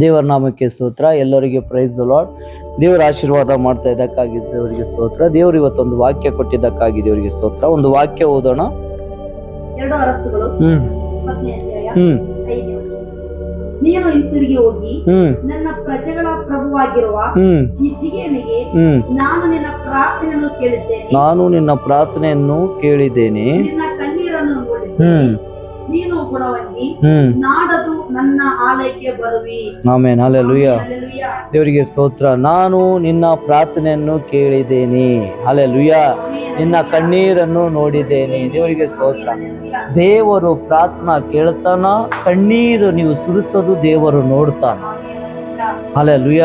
ದೇವರ ನಾಮಕ್ಕೆ ಸ್ತೋತ್ರ ಎಲ್ಲರಿಗೆ ಪ್ರೈಸ್ ಲಾರ್ಡ್ ದೇವರ ಆಶೀರ್ವಾದ ಮಾಡ್ತಾ ಇದ್ದಕ್ಕಾಗಿ ದೇವರಿಗೆ ಸ್ತೋತ್ರ. ದೇವರು ಇವತ್ತೊಂದು ವಾಕ್ಯ ಕೊಟ್ಟಿದ್ದಕ್ಕಾಗಿ ದೇವರಿಗೆ ಸ್ತೋತ್ರ. ಒಂದು ವಾಕ್ಯ ಓದೋಣ. ಹ್ಮ್. ಹ್ಮ್. ನೀನು ಹಿಂತಿರುಗಿ ಹೋಗಿ. ಹ್ಮ್. ನನ್ನ ಪ್ರಜೆಗಳ ಪ್ರಭುವಾಗಿರುವ ಹ್ಮ್. ಹಿಜ್ಜಿಗೇನಿಗೆ ನಾನು ನಿನ್ನ ಪ್ರಾರ್ಥನೆಯನ್ನು ಕೇಳಿದ್ದೇನೆ. ನಾನು ನಿನ್ನ ಪ್ರಾರ್ಥನೆಯನ್ನು ಕೇಳಿದ್ದೇನೆ. ನಿನ್ನ ಕಣ್ಣೀರನ್ನು ಹ್ಮ್. ನೀನು ಗುಣವನ್ನಿ ನಾಡದು ನನ್ನ ಆಲಯಕ್ಕೆ ಬರುವಿ. ಆಮೇನ್. ಅಲ್ಲೆಲುಯ್ಯ. ದೇವರಿಗೆ ಸ್ತೋತ್ರ. ನಾನು ನಿನ್ನ ಪ್ರಾರ್ಥನೆಯನ್ನು ಕೇಳಿದ್ದೇನೆ. ಅಲ್ಲೆಲುಯ್ಯ. ನಿನ್ನ ಕಣ್ಣೀರನ್ನು ನೋಡಿದ್ದೇನೆ. ದೇವರಿಗೆ ಸ್ತೋತ್ರ. ದೇವರು ಪ್ರಾರ್ಥನಾ ಕೇಳ್ತಾನ ಕಣ್ಣೀರು ನೀವು ಸುರಿಸೋದು ದೇವರು ನೋಡ್ತಾನ. ಅಲ್ಲೆಲುಯ್ಯ ಅಲ್ಲೆಲುಯ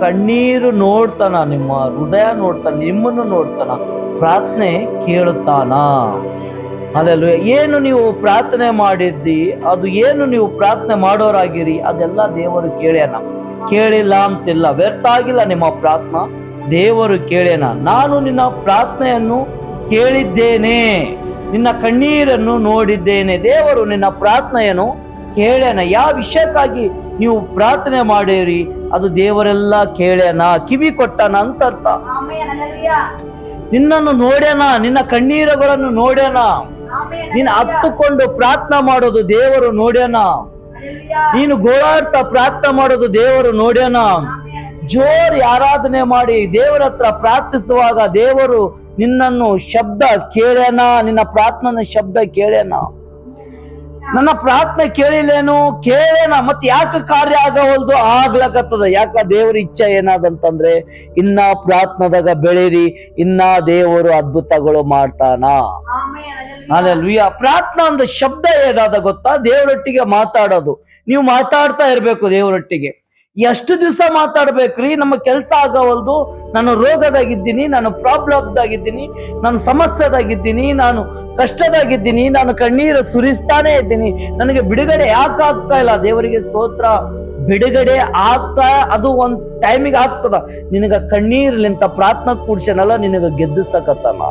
ಕಣ್ಣೀರು ನೋಡ್ತಾನ ನಿಮ್ಮ ಹೃದಯ ನೋಡ್ತಾನ ನಿಮ್ಮನ್ನು ನೋಡ್ತಾನ ಪ್ರಾರ್ಥನೆ ಕೇಳುತ್ತಾನ ಅಲ್ಲೆಲುಯ ಏನು ನೀವು ಪ್ರಾರ್ಥನೆ ಮಾಡಿದ್ದಿ? ಅದು ಏನು ನೀವು ಪ್ರಾರ್ಥನೆ ಮಾಡೋರಾಗಿರಿ? ಅದೆಲ್ಲ ದೇವರು ಕೇಳ್ಯಾನ. ಕೇಳಿಲ್ಲ ಅಂತಿಲ್ಲ. ವ್ಯರ್ಥ ಆಗಿಲ್ಲ ನಿಮ್ಮ ಪ್ರಾರ್ಥನಾ. ದೇವರು ಕೇಳ್ಯಾನ. ನಾನು ನಿನ್ನ ಪ್ರಾರ್ಥನೆಯನ್ನು ಕೇಳಿದ್ದೇನೆ. ನಿನ್ನ ಕಣ್ಣೀರನ್ನು ನೋಡಿದ್ದೇನೆ. ದೇವರು ನಿನ್ನ ಪ್ರಾರ್ಥನೆಯನ್ನು ಕೇಳ್ಯಾನ. ಯಾವ ವಿಷಯಕ್ಕಾಗಿ ನೀವು ಪ್ರಾರ್ಥನೆ ಮಾಡಿರಿ? ಅದು ದೇವರೆಲ್ಲ ಕೇಳ್ಯಾನ. ಕಿವಿ ಕೊಟ್ಟನ ಅಂತ ಅರ್ಥ. ನಿನ್ನನ್ನು ನೋಡ್ಯಾನ ನಿನ್ನ ಕಣ್ಣೀರುಗಳನ್ನು ನೋಡ್ಯಾನ. ನೀನು ಹತ್ತುಕೊಂಡು ಪ್ರಾರ್ಥನೆ ಮಾಡೋದು ದೇವರು ನೋಡ್ಯಾನ. ನೀನು ಗೋಳಾಡ್ತಾ ಪ್ರಾರ್ಥನೆ ಮಾಡೋದು ದೇವರು ನೋಡ್ಯಾನ. ಜೋರ್ ಆರಾಧನೆ ಮಾಡಿ ದೇವರ ಹತ್ರ ಪ್ರಾರ್ಥಿಸುವಾಗ ದೇವರು ನಿನ್ನನ್ನು ಶಬ್ದ ಕೇಳ್ಯಾನ ನಿನ್ನ ಪ್ರಾರ್ಥನೆ ಶಬ್ದ ಕೇಳ್ಯಾನ ನನ್ನ ಪ್ರಾರ್ಥನೆ ಕೇಳಿಲ್ಲೇನು? ಕೇಳೇನ ಮತ್ ಯಾಕೆ ಕಾರ್ಯ ಆಗವಲ್ದು? ಆಗ್ಲಕತ್ತದ. ಯಾಕ ದೇವ್ರ ಇಚ್ಛೆ ಏನಾದಂತಂದ್ರೆ ಇನ್ನ ಪ್ರಾರ್ಥನದಾಗ ಬೆಳೀರಿ ಇನ್ನ ದೇವರು ಅದ್ಭುತಗಳು ಮಾಡ್ತಾನ. ಆಮೆನ್. ಪ್ರಾರ್ಥನ ಅಂದ ಪ್ರಾರ್ಥನಾ ಒಂದು ಶಬ್ದ ಏನಾದ ಗೊತ್ತಾ? ದೇವರೊಟ್ಟಿಗೆ ಮಾತಾಡೋದು. ನೀವು ಮಾತಾಡ್ತಾ ಇರ್ಬೇಕು ದೇವರೊಟ್ಟಿಗೆ. ಎಷ್ಟು ದಿವಸ ಮಾತಾಡ್ಬೇಕ್ರಿ? ನಮ್ಮ ಕೆಲಸ ಆಗವಲ್ದು. ನಾನು ರೋಗದಾಗಿದ್ದೀನಿ ನಾನು ಪ್ರಾಬ್ಲಮ್ದಾಗಿದ್ದೀನಿ ನಾನು ಸಮಸ್ಯೆದಾಗಿದ್ದೀನಿ ನಾನು ಕಷ್ಟದಾಗಿದ್ದೀನಿ ನಾನು ಕಣ್ಣೀರು ಸುರಿಸ್ತಾನೆ ಇದ್ದೀನಿ. ನನಗೆ ಬಿಡುಗಡೆ ಯಾಕೆ ಆಗ್ತಾ ಇಲ್ಲ? ದೇವರಿಗೆ ಸ್ತೋತ್ರ. ಬಿಡುಗಡೆ ಆಗ್ತಾ ಅದು ಒಂದು ಟೈಮಿಗೆ ಆಗ್ತದ. ನಿನಗ ಕಣ್ಣೀರ್ಲಿಂತ ಪ್ರಾರ್ಥನಾ ಕೂಡ್ಸನಲ್ಲ ನಿನಗ ಗೆದ್ದಿಸಕತ್ತಾನ.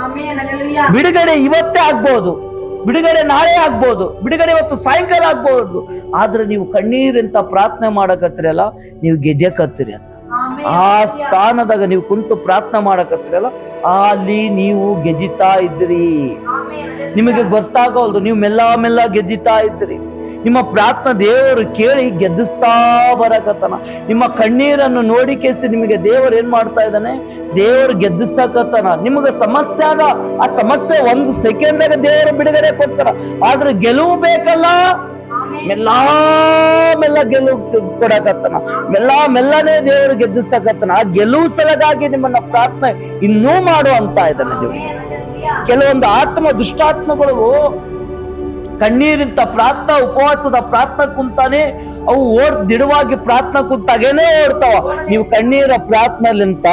ಹಲ್ಲೆಲೂಯಾ. ಬಿಡುಗಡೆ ಇವತ್ತೇ ಆಗ್ಬೋದು. ಬಿಡುಗಡೆ ನಾಳೆ ಆಗ್ಬೋದು ಬಿಡುಗಡೆ ಇವತ್ತು ಸಾಯಂಕಾಲ ಆಗ್ಬೋದು ಆದ್ರೆ ನೀವು ಕಣ್ಣೀರಿಂತ ಪ್ರಾರ್ಥನೆ ಮಾಡಕತ್ತಿರಲ್ಲ ನೀವು ಗೆದ್ಯಕತ್ತೀರಿ ಅಂತ. ಆ ಸ್ಥಾನದಾಗ ನೀವು ಕುಂತು ಪ್ರಾರ್ಥನೆ ಮಾಡಕತ್ತಿರಲ್ಲ ಅಲ್ಲಿ ನೀವು ಗೆದ್ದಿತಾ ಇದ್ರಿ. ನಿಮಗೆ ಗೊತ್ತಾಗವಲ್ದು ನೀವು ಮೆಲ್ಲ ಮೆಲ್ಲ ಗೆದ್ದಿತಾ ಇದ್ರಿ ನಿಮ್ಮ ಪ್ರಾರ್ಥನೆ ದೇವರು ಕೇಳಿ ಗೆದ್ದಿಸ್ತಾ ಬರಕತ್ತನ. ನಿಮ್ಮ ಕಣ್ಣೀರನ್ನು ನೋಡಿ ಕೇಸಿ ನಿಮಗೆ ದೇವರು ಏನ್ ಮಾಡ್ತಾ ಇದ್ದಾನೆ? ದೇವರು ಗೆದ್ದಿಸಕತ್ತಾನ. ನಿಮಗೆ ಸಮಸ್ಯೆ ಅದ ಆ ಸಮಸ್ಯೆ ಒಂದು ಸೆಕೆಂಡ್ದಾಗ ದೇವರು ಬಿಡುಗಡೆ ಕೊಡ್ತಾರ. ಆದ್ರೆ ಗೆಲುವು ಬೇಕಲ್ಲ. ಮೆಲ್ಲ ಮೆಲ್ಲ ಗೆಲುವು ಕೊಡಕತ್ತಾನ. ಮೆಲ್ಲ ಮೆಲ್ಲನೆ ದೇವರು ಗೆದ್ದಿಸಕತ್ತಾನ. ಆ ಗೆಲುವು ಸಲಗಾಗಿ ನಿಮ್ಮನ್ನ ಪ್ರಾರ್ಥನೆ ಇನ್ನೂ ಮಾಡು ಅಂತ ಇದ್ದಾನೆ ಕೆಲವೊಂದು ಆತ್ಮ ದುಷ್ಟಾತ್ಮಗಳು ಕಣ್ಣೀರಿಂತ ಪ್ರಾರ್ಥನಾ, ಉಪವಾಸದ ಪ್ರಾರ್ಥನಾ ಕುಂತಾನೆ, ಅವು ಓಡ್ ದಿಡವಾಗಿ ಪ್ರಾರ್ಥನಾ ಕುಂತಾಗೇನೆ ಓಡ್ತಾವ. ನೀವು ಕಣ್ಣೀರ ಪ್ರಾರ್ಥನೆಲಿಂತ,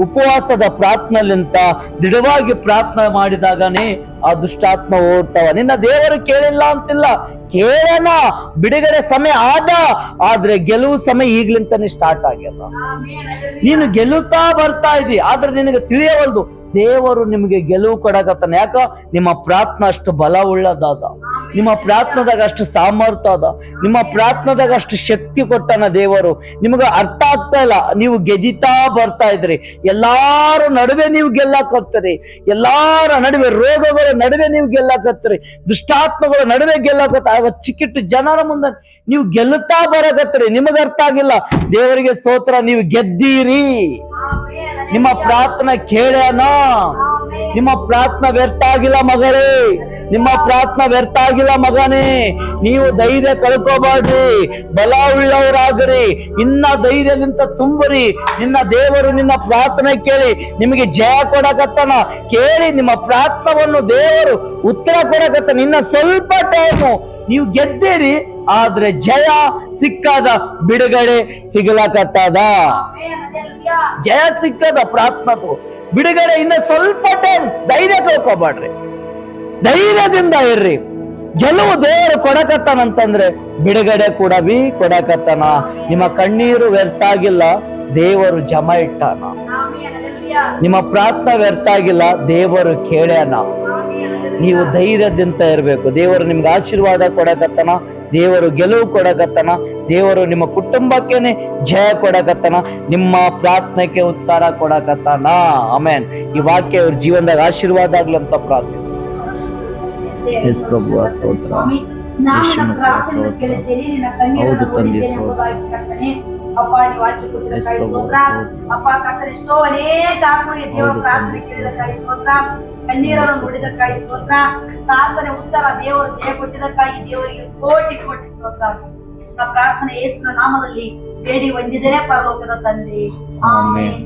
ಉಪವಾಸದ ಪ್ರಾರ್ಥನೆಲಿಂತ, ದಿಡವಾಗಿ ಪ್ರಾರ್ಥನೆ ಮಾಡಿದಾಗನೇ ಆ ದುಷ್ಟಾತ್ಮ ಓಡ್ತಾವ. ನಿನ್ನ ದೇವರು ಕೇಳಿಲ್ಲ ಅಂತಿಲ್ಲ. ಕೇಳನ ಬಿಡುಗಡೆ ಸಮಯ ಆದ, ಆದ್ರೆ ಗೆಲುವು ಸಮಯ ಈಗ್ಲಿಂತಾನೆ ಸ್ಟಾರ್ಟ್ ಆಗ್ಯದ. ನೀನು ಗೆಲ್ಲುತ್ತಾ ಬರ್ತಾ ಇದ್ದಿ, ಆದ್ರೆ ನಿನಗೆ ತಿಳಿಯವಲ್ದು, ದೇವರು ನಿಮಗೆ ಗೆಲುವು ಕೊಡಕತ್ತಾನ. ಯಾಕ? ನಿಮ್ಮ ಪ್ರಾರ್ಥನೆ ಅಷ್ಟು ಬಲ ನಿಮ್ಮ ಪ್ರಾರ್ಥನದಾಗ ಅಷ್ಟು ಸಾಮರ್ಥ್ಯ ಅದ. ನಿಮ್ಮ ಪ್ರಾರ್ಥನದಾಗ ಅಷ್ಟು ಶಕ್ತಿ ಕೊಟ್ಟನ ದೇವರು. ನಿಮಗೆ ಅರ್ಥ ಆಗ್ತಾ ಇಲ್ಲ. ನೀವು ಗೆದಿತಾ ಬರ್ತಾ ಇದ್ರಿ. ಎಲ್ಲಾರ ನಡುವೆ ನೀವು ಗೆಲ್ಲಕತ್ತೀರಿ. ಎಲ್ಲಾರ ನಡುವೆ ರೋಗಗಳ ನಡುವೆ ನೀವು ಗೆಲ್ಲಕತ್ತೀರಿ. ದುಷ್ಟಾತ್ಮಗಳ ನಡುವೆ ಗೆಲ್ಲಾಕತ್ತ ಅವತ್ತು ಚಿಕ್ಕಿಟ್ಟು ಜನರ ಮುಂದೆ ನೀವು ಗೆಲ್ಲುತ್ತಾ ಬರಕತ್ತೀರಿ. ನಿಮಗೆ ಅರ್ಥ ಆಗಿಲ್ಲ. ದೇವರಿಗೆ ಸ್ತೋತ್ರ. ನೀವು ಗೆದ್ದೀರಿ. ನಿಮ್ಮ ಪ್ರಾರ್ಥನೆ ಕೇಳ್ಯಾನ. ನಿಮ್ಮ ಪ್ರಾರ್ಥನೆ ವ್ಯರ್ಥ ಆಗಿಲ್ಲ ಮಗಳೇ ನಿಮ್ಮ ಪ್ರಾರ್ಥನೆ ವ್ಯರ್ಥ ಆಗಿಲ್ಲ ಮಗನೇ. ನೀವು ಧೈರ್ಯ ಕಳ್ಕೋಬಾಡ್ರಿ ಬಲ ಉಳ್ಳವರಾಗ್ರಿ ಇನ್ನ ಧೈರ್ಯದಿಂದ ತುಂಬರಿ. ನಿನ್ನ ದೇವರು ನಿನ್ನ ಪ್ರಾರ್ಥನೆ ಕೇಳಿ ನಿಮಗೆ ಜಯ ಕೊಡಕತ್ತನ. ಕೇಳಿ ನಿಮ್ಮ ಪ್ರಾರ್ಥನವನ್ನು ದೇವರು ಉತ್ತರ ಕೊಡಕತ್ತ. ನಿನ್ನ ಸ್ವಲ್ಪ ಟೈಮು ನೀವು ಗೆದ್ದೀರಿ ಆದ್ರೆ ಜಯ ಸಿಕ್ಕದ ಬಿಡುಗಡೆ ಸಿಗಲಕತ್ತದ. ಜಯ ಸಿಕ್ಕದ ಪ್ರಾರ್ಥನದು ಬಿಡುಗಡೆ ಇನ್ನ ಸ್ವಲ್ಪ ಟೈಮ್ ಧೈರ್ಯ ಕಳ್ಕೊಬಾಡ್ರಿ ಧೈರ್ಯದಿಂದ ಇರ್ರಿ ಜನವು ದೇವರು ಕೊಡಕತ್ತಾನಂತಂದ್ರೆ ಬಿಡುಗಡೆ ಕೂಡ ಬಿ ಕೊಡಕತ್ತಾನ ನಿಮ್ಮ ಕಣ್ಣೀರು ವ್ಯರ್ಥ ಆಗಿಲ್ಲ ದೇವರು ಜಮ ಇಟ್ಟಾನ. ನಿಮ್ಮ ಪ್ರಾರ್ಥನೆ ವ್ಯರ್ಥ ಆಗಿಲ್ಲ ದೇವರು ಕೇಳ್ಯಾನ. ನೀವು ಧೈರ್ಯದಿಂದ ಇರಬೇಕು. ದೇವರು ನಿಮ್ಗೆ ಆಶೀರ್ವಾದ ಕೊಡಕತ್ತನ ದೇವರು ಗೆಲುವು ಕೊಡಕತ್ತನ ದೇವರು ನಿಮ್ಮ ಕುಟುಂಬಕ್ಕೇನೆ ಜಯ ಕೊಡಕತ್ತನ ನಿಮ್ಮ ಪ್ರಾರ್ಥನೆಗೆ ಉತ್ತರ ಕೊಡಕತ್ತನ. ಆಮೇನ್. ಈ ವಾಕ್ಯ ಅವ್ರ ಜೀವನದಾಗ ಆಶೀರ್ವಾದ ಆಗ್ಲಿ ಅಂತ ಪ್ರಾರ್ಥಿಸಿ. ಎಸ್ ಪ್ರಭು ಕಣ್ಣೀರನ್ನು ಹೌದು ತಂದೆ. ಅಪ್ಪ ನೀವು ಪ್ರಭು, ಸ್ತೋತ್ರ. ಅಪ್ಪ ಕರ್ತನೆ ಎಷ್ಟೋ ಅನೇಕ ಆತ್ಮಗಳಿಗೆ ದೇವರ ಪ್ರಾರ್ಥನೆ ತಂದೆ, ಕೇಳಿದಕ್ಕಾಗಿ ಸ್ತೋತ್ರ. ಕಣ್ಣೀರನ್ನು ನೋಡಿದಕ್ಕಾಗಿ ಸ್ತೋತ್ರ. ಪ್ರಾರ್ಥನೆ ಉತ್ತರ ದೇವರು ಜಯ ಕೊಟ್ಟಿದ್ದಕ್ಕಾಗಿ ದೇವರಿಗೆ ಕೋಟಿ ಕೋಟಿ ಸ್ತೋತ್ರ. ಪ್ರಾರ್ಥನೆ ಯೇಸುವಿನ ನಾಮದಲ್ಲಿ ಬೇಡಿ ಹೊಂದಿದರೆ ಪರಲೋಕದ ತಂದೆ. ಆಮೇಲೆ